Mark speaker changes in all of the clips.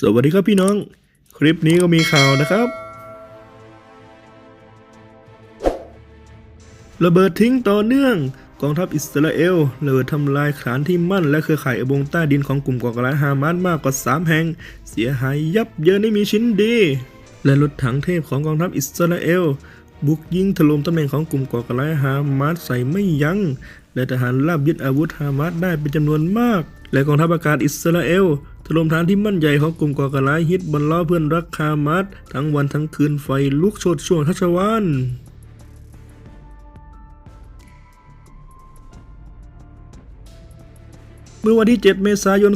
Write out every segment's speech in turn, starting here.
Speaker 1: สวัสดีครับพี่น้อง คลิปนี้ก็มีข่าวนะครับ ระเบิดทิ้งต่อเนื่องกองทัพอิสราเอลระเบิดทำลายฐานที่มั่นและเครือข่ายอบงใต้ดินของกลุ่มก่อการร้ายฮามาสมากกว่า 3 แห่ง เสียหายยับเยินไม่มีชิ้นดี และรถถังเทพของกองทัพอิสราเอลบุกยิงถล่มตำแหน่งของกลุ่มก่อการร้ายฮามาสใส่ไม่ยัง้งและทหารลาบยึดอาวุธฮามาสได้เป็นจำนวนมาก และกองทัพอากาศอิสราเอลถล่มฐานที่มั่นใหญ่ของกลุ่มก่อการร้ายฮิตบอลล้อเพื่อนรักฮามาสทั้งวันทั้งคืนไฟลุกโชดช่วงทัชวานเมื่อวันที่ 7 เมษายน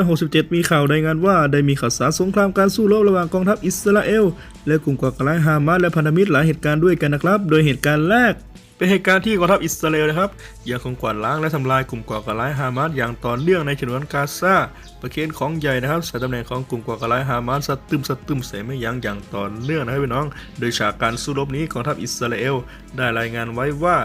Speaker 1: 2567 มีข่าวรายงานว่าได้มีข่าวสารสงครามการสู้รบระหว่างกองทัพอิสราเอล และกลุ่มก่อการร้ายฮามาสและพันธมิตรหลายเหตุการณ์ด้วยกันนะครับ โดยเหตุการณ์แรก เป็นเหตุการณ์ที่กองทัพอิสราเอลนะครับยังคงกวาดล้างและทำลายกลุ่มก่อการร้ายฮามาสอย่างต่อเนื่องในฉนวนกาซาประเคนของใหญ่นะครับใส่ตำแหน่งของกลุ่มก่อการร้ายฮามาสสะตึมสะตึมเสไม่ยั้งอย่างต่อเนื่องนะครับพี่น้อง โดยฉากการสู้รบนี้กองทัพอิสราเอลได้รายงานไว้ว่า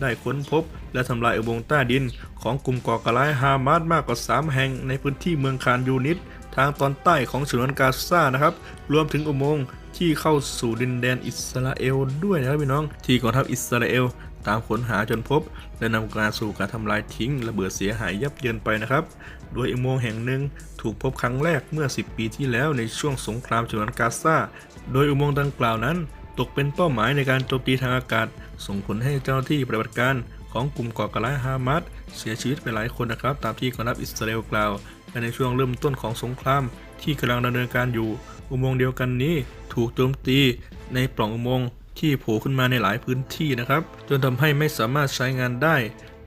Speaker 1: ได้ค้นพบและทำลายอุโมงค์ใต้ดิน ของกลุ่มก่อการร้ายฮามาสมากกว่า 3 แห่งในพื้นที่เมืองคานยูนิตทางตอนใต้ของฉนวนกาซานะครับ รวมถึงอุโมงค์ ที่เข้าสู่ดินแดนอิสราเอลด้วยนะครับพี่น้อง ที่กองทัพอิสราเอลตามค้นหาจนพบ และนำการสู่การทำลายทิ้งระเบิดเสียหายยับเยินไปนะครับ โดยอุโมงค์แห่งหนึ่งถูกพบครั้งแรกเมื่อ 10 ปีที่แล้วในช่วงสงครามฉนวนกาซา โดยอุโมงค์ดังกล่าวนั้น ตกเป็นเป้าหมายในการโจมตีทางอากาศ ส่งผลให้เจ้าหน้าที่ปฏิบัติการ ของกลุ่มก่อการร้ายฮามาสเสียชีวิตไปหลายคนนะครับ ตามที่กองทัพอิสราเอลกล่าวและในช่วงเริ่มต้นของสงครามที่กำลังดำเนินการอยู่ อุโมงค์เดียวกันนี้ถูกโจมตีในปล่องอุโมงค์ที่โผล่ขึ้นมาในหลายพื้นที่นะครับ จนทำให้ไม่สามารถใช้งานได้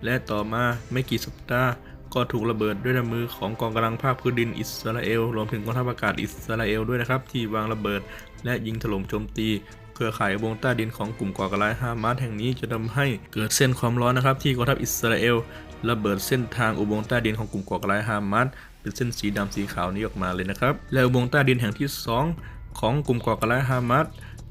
Speaker 1: และต่อมาไม่กี่สัปดาห์ก็ถูกระเบิดด้วยมือของกองกำลังภาคพื้นดินอิสราเอลรวมถึงกองทัพอากาศอิสราเอลด้วยนะครับ ที่วางระเบิดและยิงถล่มโจมตี เครือข่ายวงใต้ดินของกลุ่มก่อการร้ายฮามาสแห่งนี้จะทำให้เกิดเส้นความร้อนนะครับที่กองทัพอิสราเอลระเบิดเส้นทางอุโมงค์ใต้ดินของกลุ่มก่อการร้ายฮามาสเป็นเส้นสีดำสีขาวนี้ออกมาเลยนะครับและอุโมงค์ใต้ดินแห่งที่สองของกลุ่มก่อการร้ายฮามาส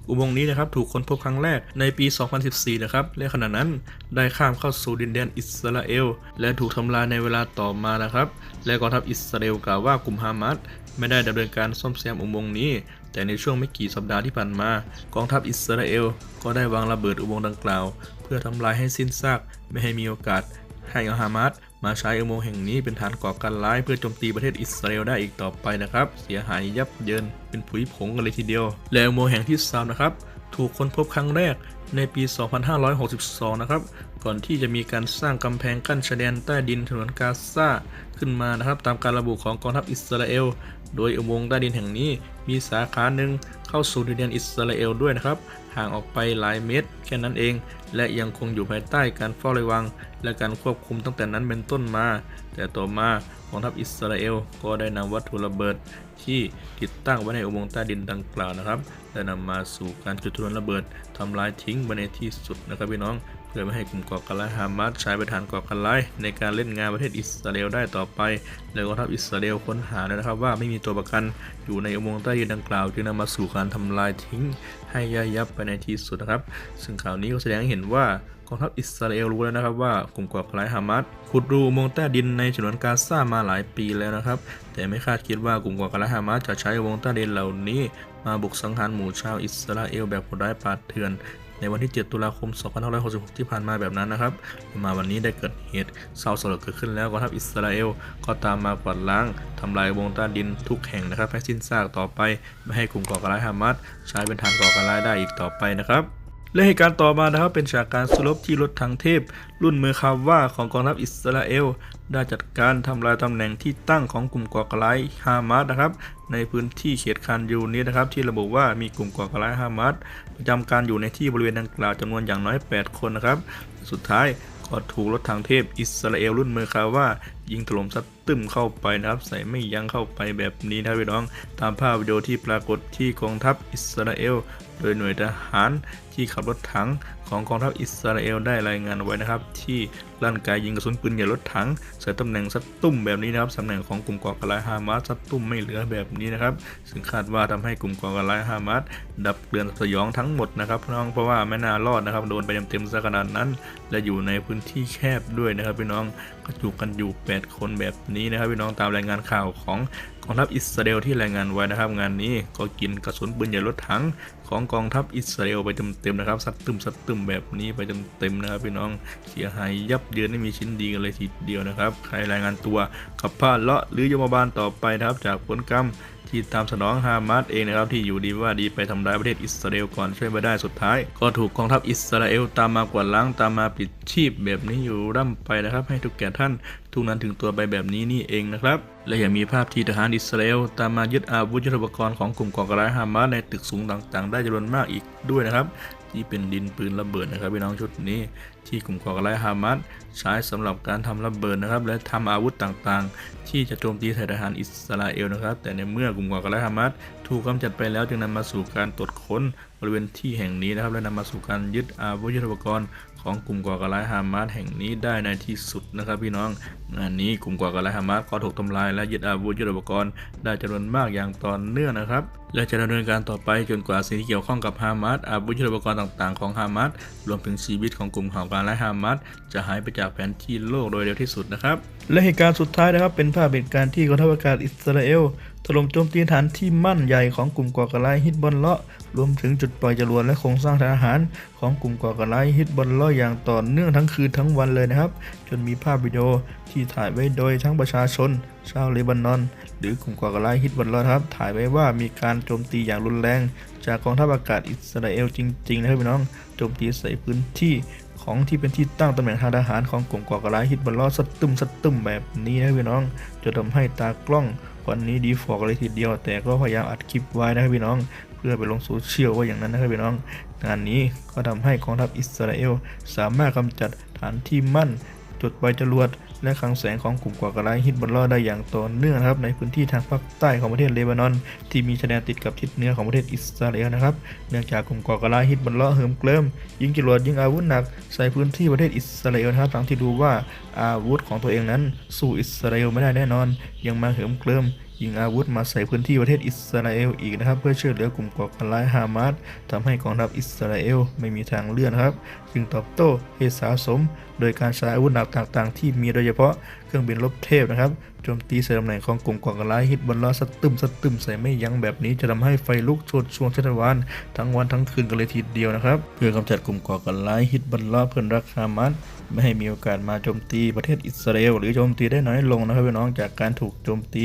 Speaker 1: อุโมงค์นี้นะครับถูกค้นพบครั้งแรกในปี 2014 นะครับ และขณะนั้นได้ข้ามเข้าสู่ดินแดนอิสราเอล และถูกทำลายในเวลาต่อมานะครับ และกองทัพอิสราเอลกล่าวว่ากลุ่มฮามาสไม่ได้ดำเนินการซ่อมแซมอุโมงค์นี้ แต่ในช่วงไม่กี่สัปดาห์ที่ผ่านมา กองทัพอิสราเอลก็ได้วางระเบิดอุโมงค์ดังกล่าว เพื่อทำลายให้สิ้นซากไม่ให้มีโอกาสให้ฮามาส มาใช้อุโมงค์แห่งนี้เป็นฐานก่อการร้ายเพื่อโจมตีประเทศอิสราเอลได้อีกต่อไปนะครับ เสียหายยับเยินเป็นผุยผงกันเลยทีเดียว และอุโมงค์แห่งที่สามนะครับ ถูกค้นพบครั้งแรกในปี 2562 นะครับ ก่อนที่จะมีการสร้างกำแพงกั้นชายแดนใต้ดินถนนกาซาขึ้นมานะครับ ตามการระบุของกองทัพอิสราเอล โดยอุโมงค์ใต้ดินแห่งนี้มีสาขาหนึ่งเข้าสู่ดินแดนอิสราเอลด้วยนะครับ ห่างออกไปหลายเมตรแค่นั้นเอง และยังคงอยู่ภายใต้การเฝ้าระวัง และการควบคุมตั้งแต่นั้นเป็นต้นมา แต่ต่อมากองทัพอิสราเอลก็ได้นำวัตถุระเบิดที่ติดตั้งไว้ในอุโมงค์ใต้ดินดังกล่าวนะครับ และนำมาสู่การจุดทวนระเบิดทำลายทิ้งไว้ในที่สุดนะครับพี่น้อง พื่อไม่ให้กลุ่มก่อการร้ายฮามาสใช้เป็นฐานก่อการร้ายในการเล่นงานประเทศอิสราเอลได้ต่อไปและกองทัพอิสราเอลค้นหาแล้วนะครับว่าไม่มีตัวประกันอยู่ในอุโมงค์ใต้ดินดังกล่าวจึงนำมาสู่การทำลายทิ้งให้ย่อยยับไปในที่สุดนะครับ ซึ่งข่าวนี้ก็แสดงให้เห็นว่ากองทัพอิสราเอลรู้แล้วนะครับว่ากลุ่มก่อการร้ายฮามาสขุดรูอุโมงค์ใต้ดินในฉนวนกาซามาหลายปีแล้วนะครับ แต่ไม่คาดคิดว่ากลุ่มก่อการร้ายฮามาสจะใช้อุโมงค์ใต้ดินเหล่านี้ มาบุกสังหารหมู่ชาวอิสราเอลแบบโหดร้ายปาดเถื่อน ในวันที่ 7 ตุลาคม 2566 ที่ผ่านมาแบบนั้นนะครับ มาวันนี้ได้เกิดเหตุเศร้าสลดเกิดขึ้นแล้วกองทัพอิสราเอล ก็ตามมากวาดล้างทำลายวงใต้ดินทุกแห่งนะครับให้สิ้นซากต่อไป ไม่ให้กลุ่มก่อการร้ายฮามาสใช้เป็นฐานก่อการร้ายได้อีกต่อไปนะครับ และเหตุการณ์ต่อมานะครับเป็นฉากการสู้รบที่รถถังเทพ รุ่นมือคาว่าของกองทัพอิสราเอล ได้จัดการทำลายตำแหน่งที่ตั้งของกลุ่มก่อการร้ายฮามาสนะครับ ในพื้นที่เขตคานยูนี้นะครับที่ระบุว่ามีกลุ่มก่อการร้ายฮามาสประจำการอยู่ในที่บริเวณดังกล่าวจำนวนอย่างน้อย 8 คนนะครับ สุดท้ายก็ถูกรถถังเทพอิสราเอลรุ่นมือคาว่ายิงถล่มซัด ตึมเข้าไปนะครับ ใส่ไม่ยั้งเข้าไปแบบนี้นะพี่น้อง ตามภาพวิดีโอที่ปรากฏที่กองทัพอิสราเอล โดยหน่วยทหารที่ขับรถถังของกองทัพอิสราเอลได้รายงานไว้นะครับ ที่ลั่นไกยิงกระสุนปืนใหญ่รถถังใส่ตำแหน่งซัดตุ้มแบบนี้นะครับตำแหน่งของกลุ่มก่อการร้ายฮามาสซัดตุ้มไม่เหลือแบบนี้นะครับ ซึ่งคาดว่าทำให้กลุ่มก่อการร้ายฮามาสดับเกลือนสยองทั้งหมดนะครับพี่น้องเพราะว่าไม่น่ารอดนะครับโดนไปเต็มๆซะขนาดนั้น และอยู่ในพื้นที่แคบด้วยนะครับพี่น้อง ก็อยู่กันอยู่ 8 คนแบบนี้นะครับพี่น้องตามรายงานข่าวของกองทัพอิสราเอลที่รายงานไว้นะครับ งานนี้ก็กินกระสุนปืนใหญ่รถถังของกองทัพอิสราเอลไปเต็มๆนะครับสัดตึมสัดตึมแบบนี้ไปเต็มๆนะครับพี่น้องเสียหายยับเยินไม่มีชิ้นดีกันเลยทีเดียวนะครับ ใครรายงานตัวกับผ้าเลาะหรือยมบาลต่อไปนะครับจากผลกรรม ที่ตามสนองฮามาสเองนะครับที่อยู่ดีว่าดีไปทำร้ายประเทศอิสราเอลก่อนช่วยไม่ได้สุดท้าย ก็ถูกกองทัพอิสราเอลตามมากวาดล้างตามมาปิดชีพแบบนี้อยู่ร่ำไปนะครับ ให้ทุกแก่ท่านทุกนั้นถึงตัวไปแบบนี้นี่เองนะครับและยังมีภาพที่ทหารอิสราเอลตามมายึดอาวุธยุทโธปกรณ์ของกลุ่มก่อการร้ายฮามาสในตึกสูงต่างๆ ได้จำนวนมากอีกด้วยนะครับ ที่เป็นดินปืนระเบิดนะครับพี่น้องชุดนี้ ที่กลุ่มก่อการร้ายฮามาสใช้สำหรับการทำระเบิดนะครับ และทำอาวุธต่างๆ ที่จะโจมตีใส่ทหารอิสราเอลนะครับ แต่ในเมื่อกลุ่มก่อการร้ายฮามาสถูกกำจัดไปแล้วจึงนำมาสู่การตรวจค้นบริเวณที่แห่งนี้นะครับ และนำมาสู่การยึดอาวุธยุทโธปกรณ์ของกลุ่มก่อการร้ายฮามาสแห่งนี้ได้ในที่สุดนะครับพี่น้องงานนี้กลุ่มก่อการร้ายฮามาสก็ถูกทำลายและยึดอาวุธยุทโธปกรณ์ได้จำนวนมากอย่างต่อเนื่องนะครับ และจะดำเนินการต่อไปจนกว่าสิ่งที่เกี่ยวข้องกับฮามาสอาวุธยุทโธปกรณ์ต่างๆของฮามาสรวมถึงชีวิตของกลุ่มก่อการร้ายฮามาสจะหายไปจากแผนที่โลกโดยเร็วที่สุดนะครับ และเหตุการณ์สุดท้ายนะครับ เป็นภาพเหตุการณ์ที่กองทัพอากาศอิสราเอลถล่มโจมตีฐานที่มั่นใหญ่ของกลุ่มก่อการร้ายฮิตบอลเลาะรวมถึงจุดปล่อยจรวดและโครงสร้างทางทหาร ของกลุ่มก่อการร้ายฮิตบอลเลาะอย่างต่อเนื่องทั้งคืนทั้งวันเลยนะครับ จนมีภาพวิดีโอที่ถ่ายไว้โดยทั้งประชาชน ชาวเลบานอน หรือกลุ่มก่อการร้ายฮิตบอลเลาะครับ ถ่ายไว้ว่ามีการโจมตีอย่างรุนแรง จากกองทัพอากาศอิสราเอลจริงๆนะครับพี่น้องโจมตีใส่พื้นที่ ของที่เป็นที่ตั้งตำแหน่งทางทหารของกลุ่มก่อการร้ายฮิตบอลลาะสดตึมสดตึมแบบนี้นะพี่น้อง จะทำให้ตากล้องวันนี้ดีฟอกเลยทีเดียว แต่ก็พยายามอัดคลิปไว้นะครับพี่น้อง เพื่อไปลงโซเชียลว่าอย่างนั้นนะครับพี่น้อง งานนี้ก็ทำให้กองทัพอิสราเอล สามารถกำจัดฐานที่มั่นจุดใบจรวด และคลังแสงของกลุ่มก่อการร้ายฮิตบอลลอได้อย่างต่อเนื่องนะครับในพื้นที่ทางภาคใต้ของประเทศเลบานอน ที่มีชายแดนติดกับทิศเหนือของประเทศอิสราเอลนะครับเนื่องจากกลุ่มก่อการร้ายฮิตบอลลอเหิมเกลิมยิงจรวดยิงอาวุธหนักใส่พื้นที่ประเทศอิสราเอลนะครับทั้งที่ดูว่าอาวุธของตัวเองนั้น สู้อิสราเอลไม่ได้แน่นอน ยังมาเหิมเกลิม ยิงอาวุธมาใส่พื้นที่ประเทศอิสราเอลอีกนะครับเพื่อช่วยเหลือกลุ่มก่อการร้ายฮามาสทำให้กองทัพอิสราเอลไม่มีทางเลือกนครับ จึงตอบโต้ให้สะสม โดยการใช้อาวุธหนักต่างๆ ที่มีโดยเฉพาะเครื่องบินรบเทพนะครับโจมตีใส่ตำแหน่งของกลุ่มก่อการร้ายฮิตบอลลอสตึมสตึมใส่ไม่ยั้งแบบนี้จะทำให้ไฟลุกโชนช่วงชัชวานทั้งวันทั้งคืนกันเลยทีเดียวนะครับ เพื่อกำจัดกลุ่มก่อการร้ายฮิตบอลลอเพื่อนรักฮามาสไม่ให้มีโอกาสมาโจมตีประเทศอิสราเอลหรือโจมตีได้น้อยลงนะครับพี่น้องจากการถูกโจมตี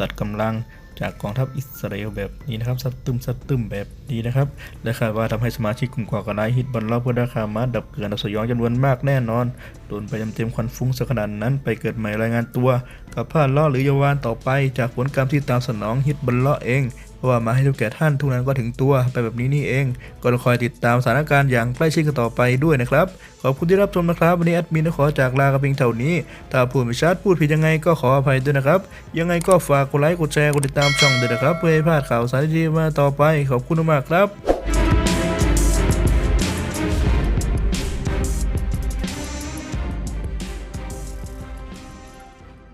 Speaker 1: ตัดกำลังจากกองทัพอิสราเอลแบบนี้นะครับสัดตึมสัดตึมแบบนี้นะครับ และคาดว่าทำให้สมาชิกกลุ่มก่อการร้ายฮิตบอลรอบเพื่อดาคามาดับเกินดับสยองจำนวนมากแน่นอน โดนไปเต็มๆควันฟุ้งสักขนาดนั้นไปเกิดใหม่รายงานตัว กับผ้าล่อหรือเยาวานต่อไป จากผลกรรมที่ตามสนองฮิตบอลลาะเอง ว่ามาให้ทุกแก่ท่านทุกนั้นก็ถึงตัวไปแบบนี้นี่เอง ก็ต้องคอยติดตามสถานการณ์อย่างใกล้ชิดกันต่อไปด้วยนะครับ ขอบคุณที่รับชมนะครับ วันนี้แอดมินขอจากลากระเพียงเท่านี้ ถ้าพูดไม่ชัดพูดผิดยังไงก็ขออภัยด้วยนะครับ ยังไงก็ฝากกดไลค์กดแชร์กดติดตามช่องด้วยนะครับ เพื่อให้พลาดข่าวสารดีมาต่อไป ขอบคุณมากครับ